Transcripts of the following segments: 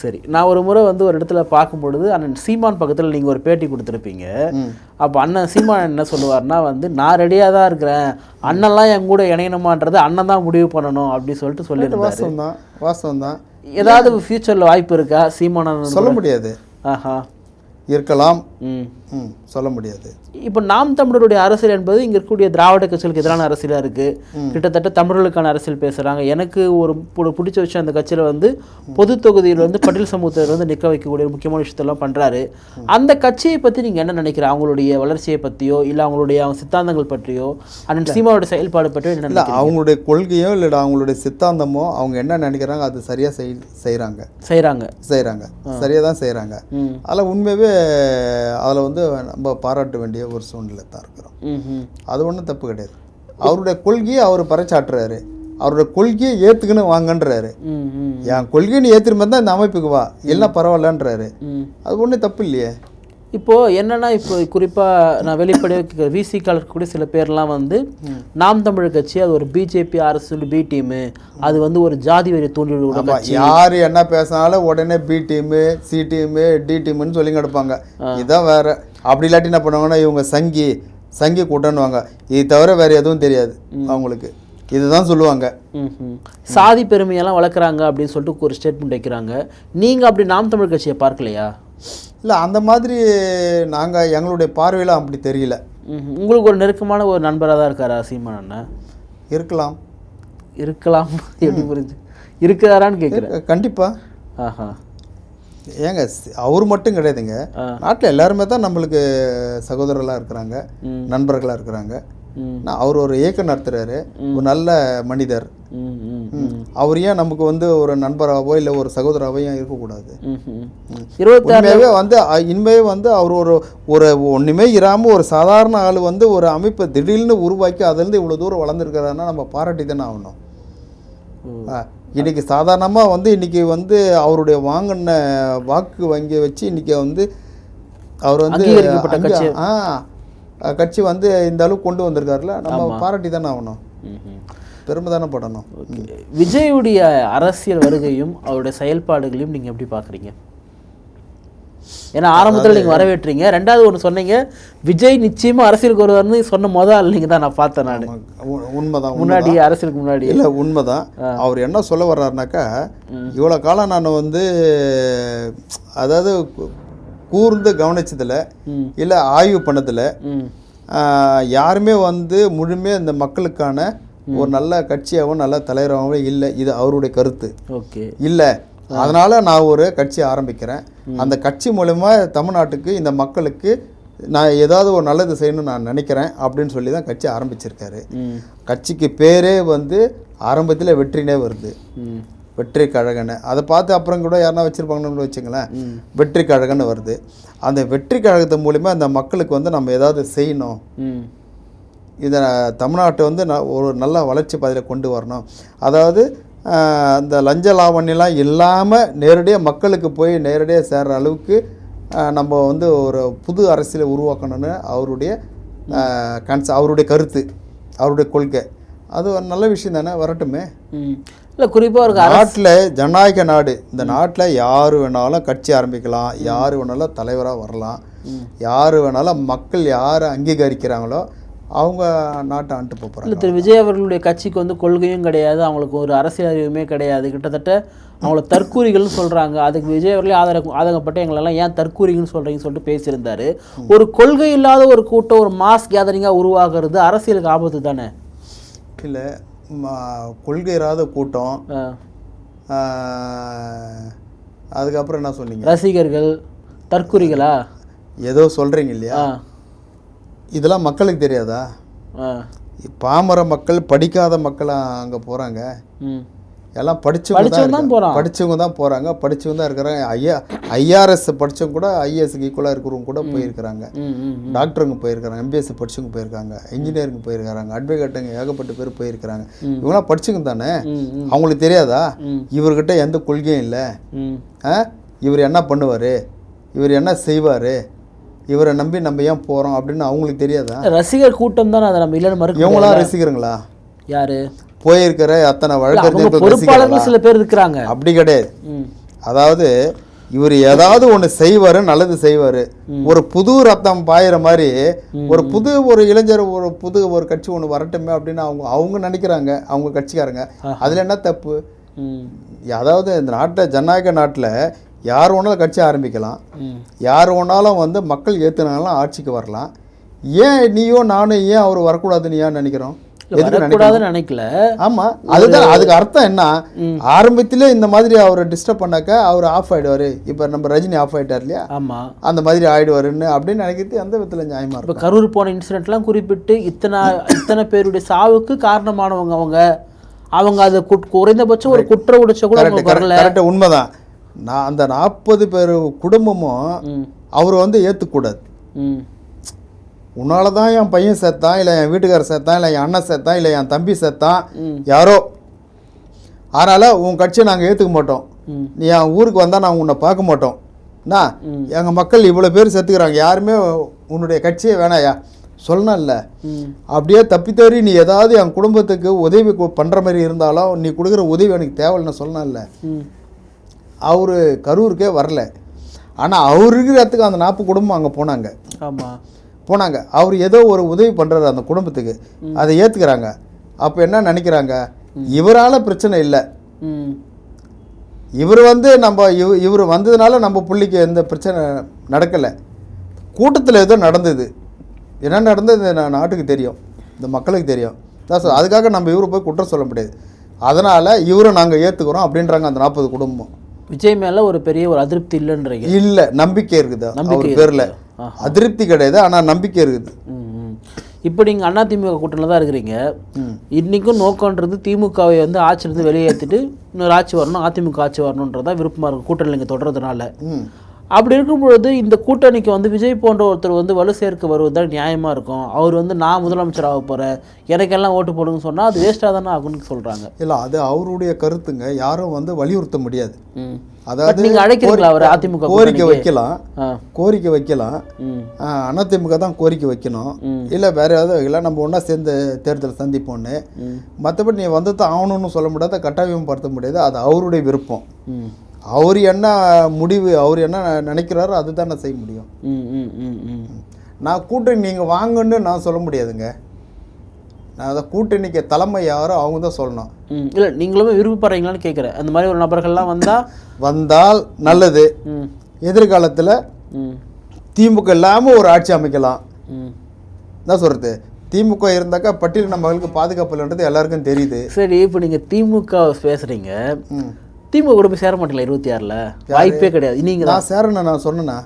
சரி. நான் ஒரு முறை வந்து ஒரு இடத்துல பார்க்கும் பொழுது அண்ணன் சீமான் பக்கத்தில் நீங்கள் ஒரு பேட்டி கொடுத்துருப்பீங்க. அப்போ அண்ணன் சீமான் என்ன சொல்லுவார்னா வந்து நான் ரெடியாக தான் இருக்கிறேன். அண்ணன்லாம் என் கூட இணையணுமான்றது அண்ணன் தான் முடிவு பண்ணணும் அப்படி சொல்லிட்டு சொல்லியிருந்தாரு. வாஸ்தவம் தான். வாஸ்தவம் தான். ஏதாவது ஃபியூச்சரில் வாய்ப்பு இருக்கா? சீமானன் சொல்ல முடியாது. ஆஹா. இருக்கலாம். சொல்ல முடியாது. இப்போ நாம் தமிழருடைய அரசியல் என்பது இங்கே இருக்கக்கூடிய திராவிட கட்சிகளுக்கு எதிரான அரசியலாக இருக்குது கிட்டத்தட்ட தமிழர்களுக்கான அரசியல் பேசுகிறாங்க எனக்கு ஒரு பிடிச்ச விஷயம் அந்த கட்சியில் வந்து பொது தொகுதியில் வந்து பட்டியல் சமூகத்தில் வந்து நிற்க வைக்கக்கூடிய முக்கியமான விஷயத்தெல்லாம் பண்ணுறாரு அந்த கட்சியை பற்றி நீங்கள் என்ன நினைக்கிறீங்க? அவங்களுடைய வளர்ச்சியை பற்றியோ இல்லை அவங்களுடைய அவங்க சித்தாந்தங்கள் பற்றியோ அண்ணன் சீமாவோட செயல்பாடு பற்றியோ என்ன அவங்களுடைய கொள்கையோ இல்லை அவங்களுடைய சித்தாந்தமோ அவங்க என்ன நினைக்கிறாங்க அது சரியாக செய் செய்கிறாங்க செய்கிறாங்க செய்கிறாங்க சரியாக தான் செய்கிறாங்க அதில் உண்மையாகவே அதில் வந்து நம்ம பாராட்ட வேண்டிய ஒரு சூழ்நிலை தான் இருக்கிறோம். அது ஒன்றும் தப்பு கிடையாது. அவருடைய கொள்கையை அவர் பறைச்சாட்டுறாரு அவருடைய கொள்கையை ஏற்றுக்குன்னு வாங்கன்றாரு. என் கொள்கையை நீ ஏற்றுட்டு தான் இந்த அமைப்புக்கு வா. எல்லாம் பரவாயில்லன்றாரு. அது ஒன்றும் தப்பு இல்லையே. இப்போ என்னன்னா இப்போ குறிப்பா நான் வெளிப்படையாக விசிக்கால் இருக்கக்கூடிய சில பேர்லாம் வந்து நாம் தமிழர் கட்சி அது ஒரு பிஜேபி அரசு பி டீமு அது வந்து ஒரு ஜாதி தூண்டிவிட ஆமா யார் என்ன பேசினாலும் உடனே B team C team D டீமுன்னு சொல்லி கிடப்பாங்க இதான் வேற. அப்படி இல்லாட்டி என்ன பண்ணுவாங்கன்னா இவங்க சங்கி சங்கி கூட்டன்னுவாங்க இது தவிர வேற எதுவும் தெரியாது அவங்களுக்கு. இதுதான் சொல்லுவாங்க. சாதி பெருமையெல்லாம் வளர்க்குறாங்க அப்படின்னு சொல்லிட்டு ஒரு ஸ்டேட்மெண்ட் வைக்கிறாங்க. நீங்க அப்படி நாம் தமிழர் கட்சியை பார்க்கலையா? இல்லை அந்த மாதிரி நாங்கள் எங்களுடைய பார்வையில் அப்படி தெரியல. உங்களுக்கு ஒரு நெருக்கமான ஒரு நண்பராக தான் இருக்காரா சீமான் அண்ணன் இருக்கலாம். இருக்கலாம். எப்படி புரிஞ்சு? இருக்கிறாரான்னு கேட்குறேன் கண்டிப்பாக ஆஹா. ஏங்க அவர் மட்டும் கிடையாதுங்க. நாட்டில் எல்லாருமே தான் நம்மளுக்கு சகோதரர்களாக இருக்கிறாங்க. நண்பர்களாக இருக்கிறாங்க. நான் அவர் ஒரு இயக்கம் நடத்துகிறாரு ஒரு நல்ல மனிதர். அவர் ஏன் நமக்கு வந்து ஒரு நண்பராகவோ இல்லை ஒரு சகோதராகவோ ஏன் இருக்கக்கூடாது? ம்ஹும். இருபத்தாறு உண்மையாகவே வந்து இனிமேவே வந்து அவர் ஒரு ஒரு ஒன்றுமே இராமல் ஒரு சாதாரண ஆள் வந்து ஒரு அமைப்பை திடீர்னு உருவாக்கி அதுலேருந்து இவ்வளோ தூரம் வளர்ந்துருக்கிறாருன்னா நம்ம பாராட்டி தானே ஆகணும். ஆ, இன்னைக்கு சாதாரணமாக வந்து இன்னைக்கு வந்து அவருடைய வாங்கின வாக்கு வங்கியை வச்சு இன்னைக்கு வந்து அவர் வந்து. ஆ கட்சி வந்து இந்த அளவுக்கு கொண்டு வந்திருக்காருல நம்ம பாராட்டி தானே ஆகணும். பெருமை தானே படணும். விஜயுடைய அரசியல் வருகையும் அவருடைய செயல்பாடுகளையும் நீங்க எப்படி பார்க்குறீங்க? ஏன்னா ஆரம்பத்தில் நீங்க வரவேற்றீங்க. ரெண்டாவது ஒன்று சொன்னீங்க விஜய் நிச்சயமா அரசியலுக்கு வருவார்னு சொன்ன முதல் ஆள் நீங்க தான் நான் பார்த்தேன் நான். உண்மைதான் முன்னாடி அரசியலுக்கு முன்னாடி. இல்லை உண்மைதான். அவர் என்ன சொல்ல வர்றாருனாக்கா இவ்வளோ காலம் நான் வந்து அதாவது கூர்ந்து கவனிச்சதில். இல்லை ஆய்வு பண்ணதில் யாருமே வந்து முழுமையாக இந்த மக்களுக்கான ஒரு நல்ல கட்சியாகவும் நல்ல தலைவராகவும் இல்லை. இது அவருடைய கருத்து. ஓகே. இல்லை அதனால நான் ஒரு கட்சி ஆரம்பிக்கிறேன். அந்த கட்சி மூலமா தமிழ்நாட்டுக்கு இந்த மக்களுக்கு நான் ஏதாவது ஒரு நல்லது செய்யணும்னு நான் நினைக்கிறேன் அப்படின்னு சொல்லி தான் கட்சி ஆரம்பிச்சிருக்காரு. கட்சிக்கு பேரே வந்து ஆரம்பத்தில் வெற்றினே வருது. வெற்றி கழகன்னு. அதை பார்த்து அப்புறம் கூட யாருன்னா வச்சுருப்பாங்கன்னு வச்சுங்களேன். வெற்றி கழகன்னு வருது. அந்த வெற்றி கழகத்து மூலிமா அந்த மக்களுக்கு வந்து நம்ம ஏதாவது செய்யணும். இதை தமிழ்நாட்டை வந்து ந- ஒரு நல்ல வளர்ச்சி பாதையில் கொண்டு வரணும். அதாவது அந்த லஞ்ச லாவண்யெல்லாம் இல்லாமல் நேரடியாக மக்களுக்கு போய் நேரடியாக சேர்ற அளவுக்கு நம்ம வந்து ஒரு புது அரசியலை உருவாக்கணும்னு அவருடைய கன்ஸ் அவருடைய கருத்து அவருடைய கொள்கை. அது ஒரு நல்ல விஷயம் தானே வரட்டுமே? இல்லை குறிப்பாக ஒரு நாட்டில் ஜனநாயக நாடு இந்த நாட்டில் யார் வேணாலும் கட்சி ஆரம்பிக்கலாம் யார் வேணாலும் தலைவராக வரலாம் யார் வேணாலும் மக்கள் யாரை அங்கீகரிக்கிறாங்களோ அவங்க நாட்டை ஆண்டு இல்லை போகிறாங்க திரு விஜய் அவர்களுடைய கட்சிக்கு வந்து கொள்கையும் கிடையாது அவங்களுக்கு ஒரு அரசியல் அறிவுமே கிடையாது. கிட்டத்தட்ட அவங்கள தற்கூரிகள்னு சொல்கிறாங்க அதுக்கு விஜய் அவர்களே ஆதரவு ஆதங்கப்பட்டு எங்களெல்லாம் ஏன் தற்கூரிகள்னு சொல்கிறீங்கன்னு சொல்லிட்டு பேசியிருந்தாரு. ஒரு கொள்கை இல்லாத ஒரு கூட்டம் ஒரு மாஸ் கேதரிங்காக உருவாகிறது அரசியலுக்கு ஆபத்து தானே? இல்லை கொள்கை இராத கூட்டம். அதுக்கப்புறம் என்ன சொன்னீங்க? ரசிகர்கள் தற்கூரிகளா ஏதோ சொல்கிறீங்க இல்லையா? இதெல்லாம் மக்களுக்கு தெரியாதா? பாமர மக்கள் படிக்காத மக்கள் அங்கே போகிறாங்க எல்லாம் படிச்சவங்க தான் போறான். படிச்சவங்க தான் போகிறாங்க படிச்சவங்க தான் இருக்கிறாங்க. ஐயா ஐஆர்எஸ் படிச்சவங்க கூட ஐஏஎஸ்க்கு ஈக்குவலாக இருக்கிறவங்க கூட போயிருக்கிறாங்க. டாக்டருங்க போயிருக்கிறாங்க. எம்பிஎஸ்சி படிச்சவங்க போயிருக்காங்க. இன்ஜினியரிங் போயிருக்கிறாங்க. அட்வொகேட்டுங்க ஏகப்பட்ட பேர் போயிருக்கிறாங்க. இவங்களாம் படிச்சவங்க தானே? அவங்களுக்கு தெரியாதா. இவர்கிட்ட எந்த கொள்கையும் இல்லை. இவர் என்ன பண்ணுவார்? இவர் என்ன செய்வார்? இவரை நம்பி நம்ம ஏன் போகிறோம் அப்படின்னு அவங்களுக்கு தெரியாதா? ரசிகர் கூட்டம் தானே அதை நம்ம இல்லைன்னு மறுக்க இவங்களாம் ரசிக்கிறங்களா யாரு? போயிருக்கிற அத்தனை வழக்கறிஞர்கள் பொறுப்பாளர்கள்? சில பேர் இருக்கிறாங்க. அப்படி கிடையாது. அதாவது இவர் ஏதாவது ஒன்று செய்வார் நல்லது செய்வார். ஒரு புது ரத்தம் பாயிற மாதிரி ஒரு புது ஒரு இளைஞர் ஒரு புது ஒரு கட்சி ஒன்று வரட்டுமே அப்படின்னு அவங்க அவங்க நினைக்கிறாங்க அவங்க கட்சிக்காரங்க. அதில் என்ன தப்பு? அதாவது இந்த நாட்டில் ஜனநாயக நாட்டில் யார் வேணாலும் கட்சி ஆரம்பிக்கலாம். யார் வேணாலும் வந்து மக்கள் ஏற்றுனாலும் ஆட்சிக்கு வரலாம். ஏன் நீயோ நானும் ஏன் அவர் வரக்கூடாதுன்னு ஏன் நினைக்கிறோம்? நினைக்கல. ஆமா அதுதான் அதுக்கு அர்த்தம் என்ன? ஆரம்பத்திலே இந்த மாதிரி அவரை டிஸ்டர்ப் பண்ணாக்க அவர் ஆஃப் ஆயிடுவாரு. இப்போ நம்ம ரஜினி ஆஃப் ஆயிட்டார் இல்லையா? ஆமா. அந்த மாதிரி ஆயிடுவாருன்னு அப்படின்னு நினைக்கிறது எந்த விதத்துல நியாயமா இப்போ இருக்கும்? கரூர் போன இன்சிடென்ட்லாம் குறிப்பிட்டு இத்தனை இத்தனை பேருடைய சாவுக்கு காரணமானவங்க அவங்க. அவங்க அது குறைந்தபட்சம் ஒரு குற்ற உணர்ச்சி கூட வரல. உண்மைதான். நான் அந்த நாற்பது பேர் குடும்பமும் அவர் வந்து ஏற்றுக்கூடாது உன்னால தான் என் பையன் செத்தான் இல்லை என் வீட்டுக்காரர் செத்தான் இல்லை என் அண்ணன் செத்தான் இல்லை என் தம்பி செத்தான் ம். யாரோ. அதனால் உன் கட்சியை நாங்கள் ஏற்றுக்க மாட்டோம். நீ என் ஊருக்கு வந்தால் நாங்கள் உன்னை பார்க்க மாட்டோம். என்ன? எங்கள் மக்கள் இவ்வளோ பேர் செத்துக்கிறாங்க யாருமே உன்னுடைய கட்சியே வேணாயா? சொல்லணும்ல. அப்படியே தப்பித்தவறி நீ ஏதாவது என் குடும்பத்துக்கு உதவி பண்ற மாதிரி இருந்தாலும் நீ கொடுக்குற உதவி எனக்கு தேவைன்னு சொல்லணும்ல. ம். அவர் கரூருக்கே வரல. ஆனால் அவர் இருக்கிற இடத்துக்கு அந்த நாற்பது குடும்பம் அங்கே போனாங்க. ஆமா. போனாங்க. அவர் ஏதோ ஒரு உதவி பண்ணுறாரு அந்த குடும்பத்துக்கு. அதை ஏற்றுக்கிறாங்க அப்போ என்ன நினைக்கிறாங்க? இவரால் பிரச்சனை இல்லை. இவர் வந்து நம்ம இவ இவர் வந்ததுனால நம்ம புள்ளிக்கு எந்த பிரச்சனை நடக்கலை. கூட்டத்தில் ஏதோ நடந்தது. என்ன நடந்தது? இந்த நாட்டுக்கு தெரியும். இந்த மக்களுக்கு தெரியும். தான் சொ- அதுக்காக நம்ம இவரை போய் குற்றம் சொல்ல முடியாது. அதனால் இவரை நாங்கள் ஏற்றுக்கிறோம் அப்படின்றாங்க அந்த நாற்பது குடும்பம். விஜய் மேல ஒரு பெரிய ஒரு அதிருப்தி இல்லைன்றீங்க. இல்லை நம்பிக்கை இருக்குது. நம்பிக்கை பேரில். அதிருப்தி கிடையாது ஆனால் நம்பிக்கை இருக்குது. இப்போ நீங்கள் அதிமுக கூட்டணியில் தான் இருக்கிறீங்க. இன்றைக்கும் நோக்கன்றது திமுகவை வந்து ஆட்சியிலிருந்து வெளியேற்றிட்டு இன்னொரு ஆட்சி வரணும் அதிமுக ஆட்சி வரணுன்றதான் விருப்பமாக இருக்கும் கூட்டணி நீங்கள் தொடர்றதுனால. அப்படி இருக்கும் பொழுது இந்த கூட்டணிக்கு வந்து விஜய் போன்ற ஒருத்தர் வந்து வலு சேர்க்க வருவது தான் நியாயமாக இருக்கும். அவர் வந்து நான் முதலமைச்சர் ஆக போகிறேன் எனக்கெல்லாம் ஓட்டு போடுங்கன்னு சொன்னால் அது வேஸ்ட்டாக தானே ஆகும்னு சொல்கிறாங்க இல்லை அது அவருடைய கருத்துங்க. யாரும் வந்து வலியுறுத்த முடியாது. அதாவது நீங்க அழைக்கிறீங்களா அவரை அதிமுக கோரிக்கை? வைக்கலாம். கோரிக்கை வைக்கலாம். அதிமுக தான் கோரிக்கை வைக்கணும். இல்லை வேற ஏதாவது வைக்கலாம். நம்ம ஒன்றா சேர்ந்து தேர்தல் சந்திப்போன்னு ம். மற்றபடி நீ வந்து தான் ஆகணும்னு சொல்ல முடியாது. கட்டாயம் படுத்த முடியாது. அது அவருடைய விருப்பம். அவர் என்ன முடிவு அவர் என்ன நினைக்கிறாரோ அதுதான் நான் செய்ய முடியும். ம் ம் ம் ம். நான் கூட்டணி நீங்கள் வாங்கன்னு நான் சொல்ல முடியாதுங்க. நான் அதை கூட்டணிக்கு தலைமை யாரோ அவங்க தான் சொல்லணும். இல்லை நீங்களுமே விருப்பப்படுறீங்களான்னு கேட்குறேன் அந்த மாதிரி ஒரு நபர்கள்லாம் வந்தால் வந்தால் நல்லது. எதிர்காலத்தில் திமுக இல்லாமல் ஒரு ஆட்சி அமைக்கலாம். ம். என்ன சொல்கிறது திமுக இருந்தாக்கா பட்டியலின மக்களுக்கு பாதுகாப்பு இல்லைன்றது எல்லாருக்கும் தெரியுது. சரி இப்போ நீங்கள் திமுக பேசுகிறீங்க. திமுக கூட போய் சேர மாட்டீங்களா இருபத்தி ஆறில்? வாய்ப்பே கிடையாது. நீங்கள் தான். நான் சேரணும் நான் சொன்னேன்னா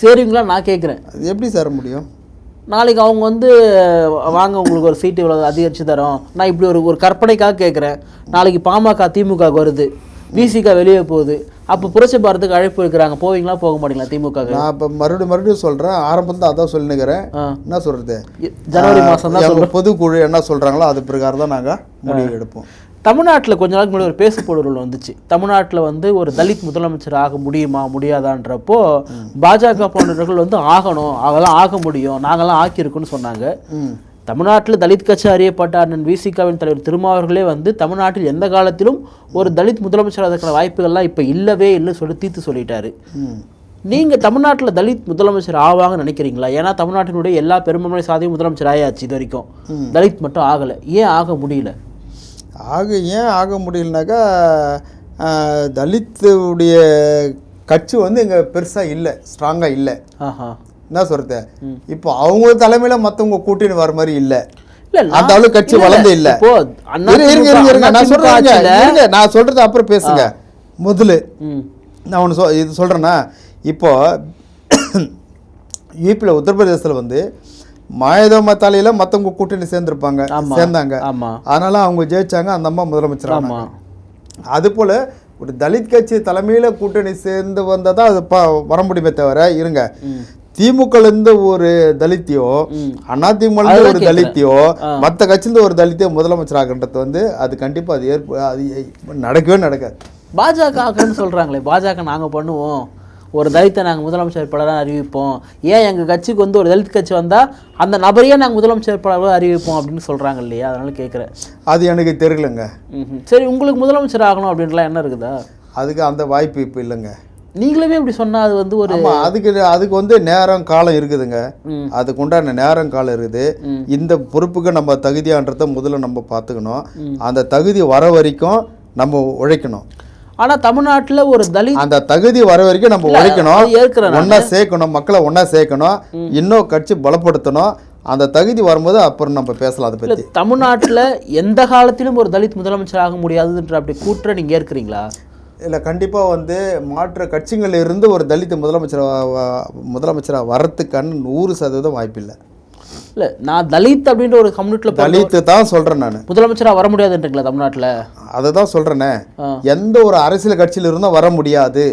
சேருவீங்களா? நான் கேட்குறேன். அது எப்படி சேர முடியும்? நாளைக்கு அவங்க வந்து வாங்க உங்களுக்கு ஒரு சீட்டு இவ்வளோ அதிகரித்து தரோம். நான் இப்படி ஒரு ஒரு கற்பனைக்காக கேட்குறேன். நாளைக்கு பாமக திமுக வருது. விசிக வெளியே போகுது. அப்போ புரட்சி பாரத்துக்கு அழைப்பு வைக்கிறாங்க போவீங்களா போக மாட்டீங்களா திமுக நான் இப்போ மறுபடியும் மறுபடியும் சொல்கிறேன் ஆரம்பத்தில் அதான் சொல்லினுக்கிறேன் என்ன சொல்கிறது ஜனவரி மாதம் தான் பொதுக்குழு என்ன சொல்கிறாங்களோ அது பிரகாரம் தான் நாங்கள் முடிவு எடுப்போம். தமிழ்நாட்டில் கொஞ்ச நாளுக்கு முன்னாடி ஒரு பேசு பொருள் வந்துச்சு. தமிழ்நாட்டில் வந்து ஒரு தலித் முதலமைச்சர் ஆக முடியுமா முடியாதான்றப்போ பாஜக போன்றவர்கள் வந்து ஆகணும் அதெல்லாம் ஆக முடியும் நாங்கெல்லாம் ஆக்கியிருக்கோம்னு சொன்னாங்க. தமிழ்நாட்டில் தலித் கட்சி அறியப்பட்ட அண்ணன் விசிகாவின் தலைவர் திருமாவர்களே வந்து தமிழ்நாட்டில் எந்த காலத்திலும் ஒரு தலித் முதலமைச்சர் அதற்கான வாய்ப்புகள்லாம் இப்போ இல்லவே இல்லைன்னு சொல்லி தீர்த்து சொல்லிட்டாரு. நீங்கள் தமிழ்நாட்டில் தலித் முதலமைச்சர் ஆவாங்கன்னு நினைக்கிறீங்களா? ஏன்னா தமிழ்நாட்டினுடைய எல்லா பெரும்பான்மை சாதியும் முதலமைச்சர் ஆயாச்சு இது வரைக்கும். தலித் மட்டும் ஆகலை. ஏன் ஆக முடியல? ஆக ஏன் ஆக முடியலனாக்கா தலித்துடைய கட்சி வந்து இங்கே பெருசாக இல்லை ஸ்ட்ராங்காக இல்லை. என்ன சொல்கிறது இப்போ அவங்க தலைமையில் மற்றவங்க கூட்டணி வர மாதிரி இல்லை. அந்த அளவுக்கு கட்சி வளர்ந்து இல்ல. இருங்க, இருங்க, இருங்க. நான் சொல்றேன் இருங்க. நான் சொல்றது அப்புறம் பேசுங்க. முதல்ல. நான் ஒன்று சொ இது சொல்கிறேன்னா இப்போ யூபியில் உத்தரப்பிரதேசத்தில் வந்து மாயதோ மத்தாலையில் மற்றவங்க கூட்டணி சேர்ந்துருப்பாங்க. சேர்ந்தாங்க. அதனால அவங்க ஜெயிச்சாங்க அந்த அம்மா முதலமைச்சர் ஆமா. ஆனாங்க. அதுபோல் ஒரு தலித் கட்சி தலைமையில் கூட்டணி சேர்ந்து வந்தால் தான் அது வர முடியுமே தவிர இருங்க. திமுகலேருந்து ஒரு தலித்தியோ அதுதான் ஒரு. தலித்தியோ மற்ற கட்சியிலேருந்து ஒரு தலித்தியோ முதலமைச்சர் ஆகின்றது வந்து அது கண்டிப்பாக அது ஏற்ப அது நடக்கவே நடக்காது. பாஜக சொல்றாங்களே பாஜக நாங்க பண்ணுவோம். ஒரு தலித்தை நாங்கள் முதலமைச்சர் வேட்பாளராக அறிவிப்போம். ஏன் எங்கள் கட்சிக்கு வந்து ஒரு தலித் கட்சி வந்தால் அந்த நபரையே நாங்கள் முதலமைச்சர் வேட்பாளராக அறிவிப்போம் அப்படின்னு சொல்கிறாங்க இல்லையா? அதனால கேட்குறேன் அது எனக்கு தெரியலங்க. சரி உங்களுக்கு முதலமைச்சர் ஆகணும் அப்படின்லாம் என்ன இருக்குதா? அதுக்கு அந்த வாய்ப்பு இப்போ இல்லைங்க. நீங்களுமே இப்படி சொன்னால் அது வந்து ஒரு அதுக்கு அதுக்கு வந்து நேரம் காலம் இருக்குதுங்க. அதுக்கு உண்டான நேரம் காலம் இருக்குது. இந்த பொறுப்புக்கு நம்ம தகுதியான்றதை முதல்ல நம்ம பார்த்துக்கணும். அந்த தகுதி வர வரைக்கும் நம்ம உழைக்கணும். ஆனால் தமிழ்நாட்டில் ஒரு தலித் அந்த தகுதி வர வரைக்கும் நம்ம உழைக்கணும். ஒன்றா சேர்க்கணும் மக்களை ஒன்றா சேர்க்கணும் இன்னும் கட்சி பலப்படுத்தணும். அந்த தகுதி வரும்போது அப்புறம் நம்ம பேசலாம் அதை பற்றி தமிழ்நாட்டில் எந்த காலத்திலும் ஒரு தலித் முதலமைச்சர் ஆக முடியாதுன்ற அப்படி கூற்றை நீங்கள் ஏற்கிறீங்களா? இல்லை கண்டிப்பாக வந்து மாற்று கட்சிகளில் இருந்து ஒரு தலித் முதலமைச்சராக முதலமைச்சராக வரத்துக்கான நூறு சதவீதம் வாய்ப்பில்லை. இல்லை நான் தலித் அப்படின்ற ஒரு கம்யூனிட்டியில் தலித்து தான் சொல்கிறேன் நான். முதலமைச்சராக வர முடியாதுன்றீங்களா தமிழ்நாட்டில்? அதை தான் சொல்கிறேனே. எந்த ஒரு அரசியல் கட்சியில இருந்தும் வர முடியாது.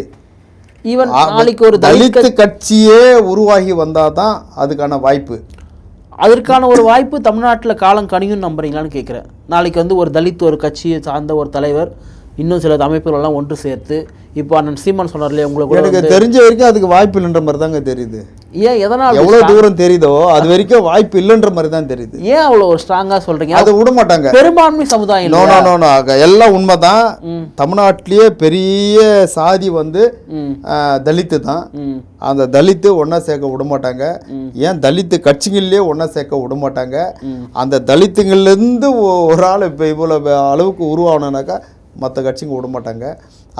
ஈவன் நாளைக்கு ஒரு தலித் தலித்து கட்சியே உருவாகி வந்தால் தான் அதுக்கான வாய்ப்பு. அதற்கான ஒரு வாய்ப்பு தமிழ்நாட்டில் காலம் கனியும் நம்புறீங்களான்னு கேட்குறேன் நாளைக்கு வந்து ஒரு தலித் ஒரு கட்சியை சார்ந்த ஒரு தலைவர் இன்னும் சில அமைப்புகள் எல்லாம் ஒன்று சேர்த்து இப்போ அண்ணன் சீமான் சொன்னார் இல்லையா உங்களை கூட எனக்கு தெரிஞ்ச வரைக்கும் அதுக்கு வாய்ப்பு இல்லைன்ற மாதிரி தாங்க தெரியுது. ஏன் எதனால் எவ்வளோ தூரம் தெரியுதோ அது வரைக்கும் வாய்ப்பு இல்லைன்ற மாதிரி தான் தெரியுது. ஏன் அவ்வளோ ஸ்ட்ராங்காக சொல்கிறீங்க அதை விட மாட்டாங்க. பெரும்பான்மை சமுதாயம் நோ எல்லாம் உண்மைதான். ம். தமிழ்நாட்டிலேயே பெரிய சாதி வந்து தலித்து தான். அந்த தலித்து ஒன்றா சேர்க்க விட மாட்டாங்க. ஏன் தலித்து கட்சிகள்லேயே ஒன்றா சேர்க்க விட மாட்டாங்க. அந்த தலித்துங்கள்லேருந்து ஒரு ஆள் இப்போ இவ்வளோ அளவுக்கு உருவாகணுனாக்கா மற்ற கட்சிங்க விட மாட்டாங்க.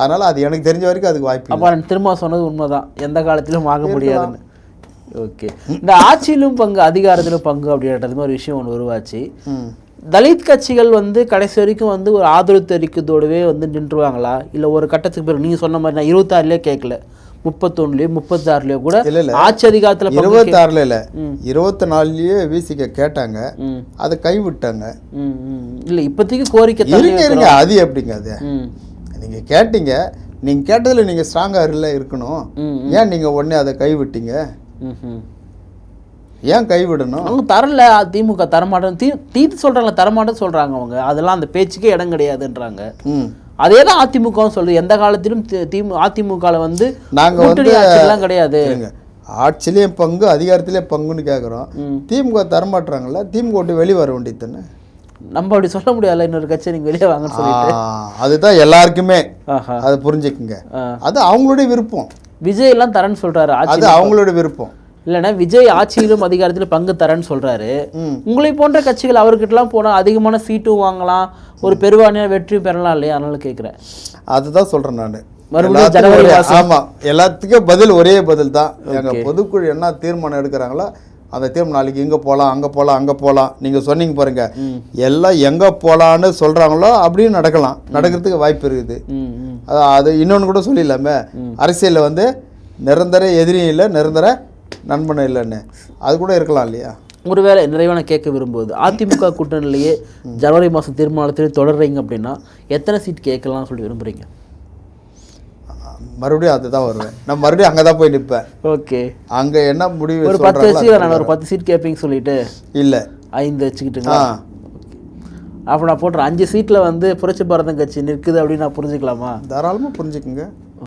அதனால் அது எனக்கு தெரிஞ்ச வரைக்கும் அதுக்கு வாய்ப்பு இல்லை. அப்போ திரும்ப சொன்னது உண்மைதான். எந்த காலத்திலும் ஆக முடியாதுன்னு. ஓகே. இந்த ஆட்சியிலும் பங்கு அதிகாரத்திலும் பங்கு அப்படின்றது மாதிரி ஒரு விஷயம் ஒன்று உருவாச்சு. தலித் கட்சிகள் வந்து கடைசி வரைக்கும் வந்து ஒரு ஆதரவு தெரிவிக்கிறதோடவே வந்து நின்றுவாங்களா இல்லை ஒரு கட்டத்துக்கு பிறகு நீங்கள் சொன்ன மாதிரி நான் இருபத்தாறுலேயே கேட்கல முப்பத்தொன்னுலேயோ முப்பத்தாறுலேயோ கூட இல்ல, இல்ல. ஆட்சி அதிகாரத்தில் இருபத்தாறில் இல்லை. இருபத்தி நாலுலேயே விசிக்க கேட்டாங்க. அதை கைவிட்டாங்க. இல்லை இப்போதைக்கு கோரிக்கை இருங்க இருங்க. அது எப்படிங்க அது? நீங்கள் கேட்டீங்க. நீங்கள் கேட்டதில் நீங்கள் ஸ்ட்ராங்காக இல்லை இருக்கணும். ஏன் நீங்கள் உடனே அதை கைவிட்டீங்க? ஏன் கைவிடணும்? அவங்க தரல திமுக தரமாட்டேன் தீ தீர்த்து சொல்கிறாங்க தரமாட்டேன்னு சொல்கிறாங்க அவங்க. அதெல்லாம் அந்த பேச்சுக்கே இடம் கிடையாதுன்றாங்க. ம். அதே தான் அதிமுகவும் சொல்லுது. எந்த காலத்திலும் தி- திமு அதிமுகவில் வந்து நாங்க கூட்டணி வந்து- ஆட்சியெல்லாம் கிடையாது. ஆட்சியிலையும் பங்கு அதிகாரத்திலேயும் பங்குன்னு கேட்குறோம். திமுக தரமாட்டுறாங்கல்ல திமுக விட்டு வெளியே வர வேண்டியது தானே? நம்ம அப்படி சொல்ல முடியாதுல்ல இன்னொரு கட்சி நீங்கள் வெளியே வாங்கன்னு சொல்லிட்டு. அதுதான் எல்லாருக்குமே. அதை புரிஞ்சுக்குங்க. அது அவங்களுடைய விருப்பம். விஜய் எல்லாம் தரேன்னு சொல்றாரு அது அவங்களுடைய விருப்பம். இல்லைன்னா விஜய் ஆட்சியிலும் அதிகாரத்திலும் பங்கு தரேன்னு சொல்றாரு. உங்களை போன்ற கட்சிகள் அவர்கிட்டலாம் போனால் அதிகமான சீட்டும் வாங்கலாம். ஒரு பெருவானியாக வெற்றி பெறலாம் இல்லையா? அதனால கேட்குறேன் அதுதான் சொல்றேன் நான். மறுபடியும் ஜனவரி மாசம். ஆமா எல்லாத்துக்கும் பதில் ஒரே பதில் தான். எங்க பொதுக்குழு என்ன தீர்மானம் எடுக்கிறாங்களோ அந்த தீர்மானம் நாளைக்கு இங்க போகலாம் அங்க போகலாம் அங்க போகலாம் நீங்க சொன்னீங்க பாருங்க. எல்லாம் எங்க போகலான்னு சொல்றாங்களோ அப்படியும் நடக்கலாம். நடக்கிறதுக்கு வாய்ப்பு இருக்குது. அது இன்னொன்று கூட சொல்லிடலாமே. அரசியலில் வந்து நிரந்தர எதிரியும் இல்லை நிரந்தர நண்பனும் இல்லைன்னு. அது கூட இருக்கலாம் இல்லையா? ஒருவேளை நிறைவான கேட்க விரும்புவது அதிமுக கூட்டணியிலேயே ஜனவரி மாதம் தீர்மானத்தில் தொடர்றீங்க அப்படின்னா எத்தனை சீட் கேட்கலாம்னு சொல்லி விரும்புறீங்க? மறுபடியும் அதுதான் வருவேன். நான் மறுபடியும் அங்கே தான் போய் நிற்பேன். ஓகே. அங்கே என்ன முடிவு ஒரு பத்து வச்சு நான் ஒரு பத்து சீட் கேட்பீங்க சொல்லிட்டு இல்லை. ஐந்து ஆ. வச்சுக்கிட்டுங்களா அப்போ நான் போட்டுறேன் அஞ்சு சீட்டில் வந்து புரட்சி பாரதம் கட்சி நிற்குது அப்படின்னு நான் புரிஞ்சுக்கலாமா? தாராளமாக புரிஞ்சுக்குங்க.